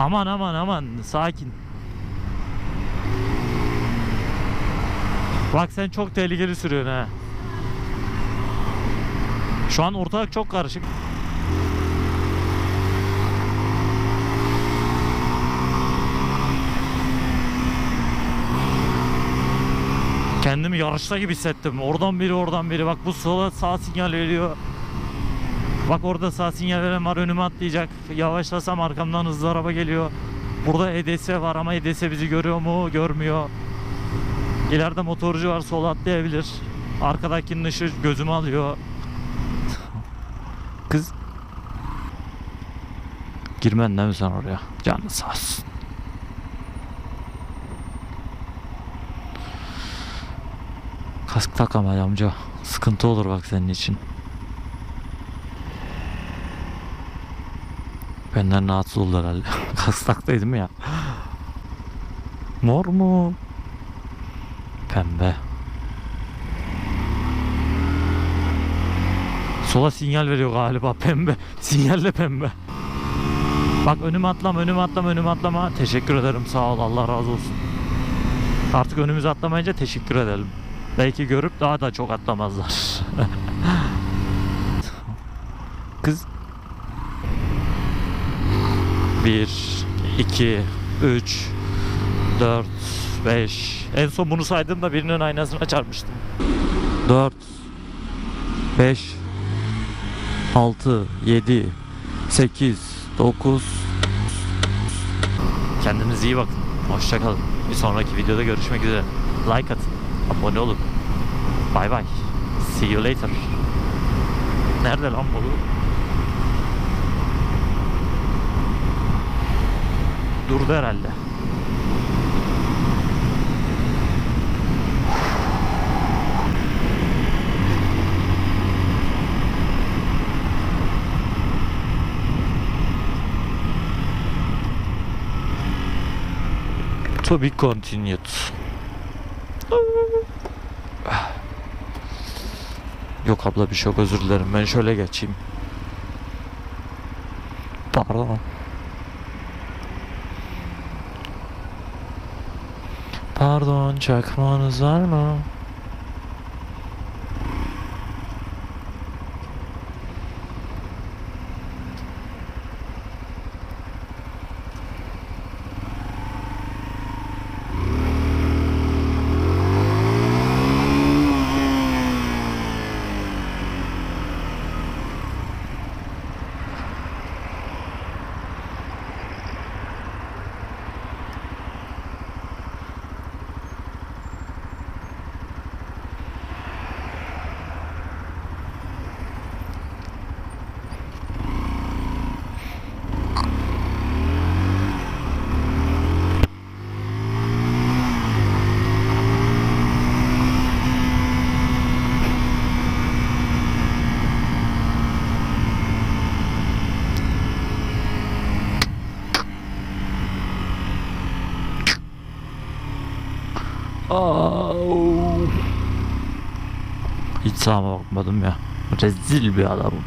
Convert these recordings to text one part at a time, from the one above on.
Aman aman aman sakin. Bak sen çok tehlikeli sürüyorsun ha. Şu an ortalık çok karışık. Kendimi yarışta gibi hissettim. Oradan biri oradan biri. Bak bu sola sağ sinyal veriyor. Bak orada sağ sinyal veren var önüme atlayacak. Yavaşlasam arkamdan hızlı araba geliyor. Burada EDS var ama EDS bizi görüyor mu? Görmüyor. İleride motorcu var sola atlayabilir. Arkadakinin ışığı gözümü alıyor. Kız Girmen değil mi sen oraya? Canı sağ olsun. Kask tak ama amca. Sıkıntı olur bak senin için. Benden rahatsız oldu herhalde. Kask taktaydım ya. Mor mu? Pembe. Sola sinyal veriyor galiba pembe. Sinyalle pembe. Bak önüme atlama, önüme atlama, önüme atlama. Teşekkür ederim. Sağ ol. Allah razı olsun. Artık önümüze atlamayınca teşekkür edelim. Belki görüp daha da çok atlamazlar. Kız 1 2 3 4 5 En son bunu saydığımda birinin aynasına çarpmıştım. 4 5 6 7 8 9 Kendinize iyi bakın. Hoşçakalın. Bir sonraki videoda görüşmek üzere. Like atın. Abone olun. Bay bay. See you later. Nerede lan bu? Durdu herhalde. To be continued. Yok abla bir şey yok özür dilerim. Ben şöyle geçeyim. Pardon. Pardon çakmanız var mı? Au. Hiç sağıma bakmadım ya. Rezil bir adamım.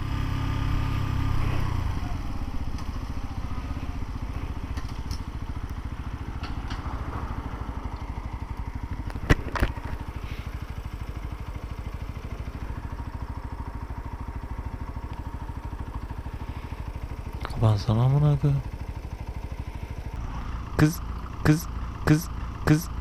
Ben sana amına koyayım. Kız, kız, kız, kız,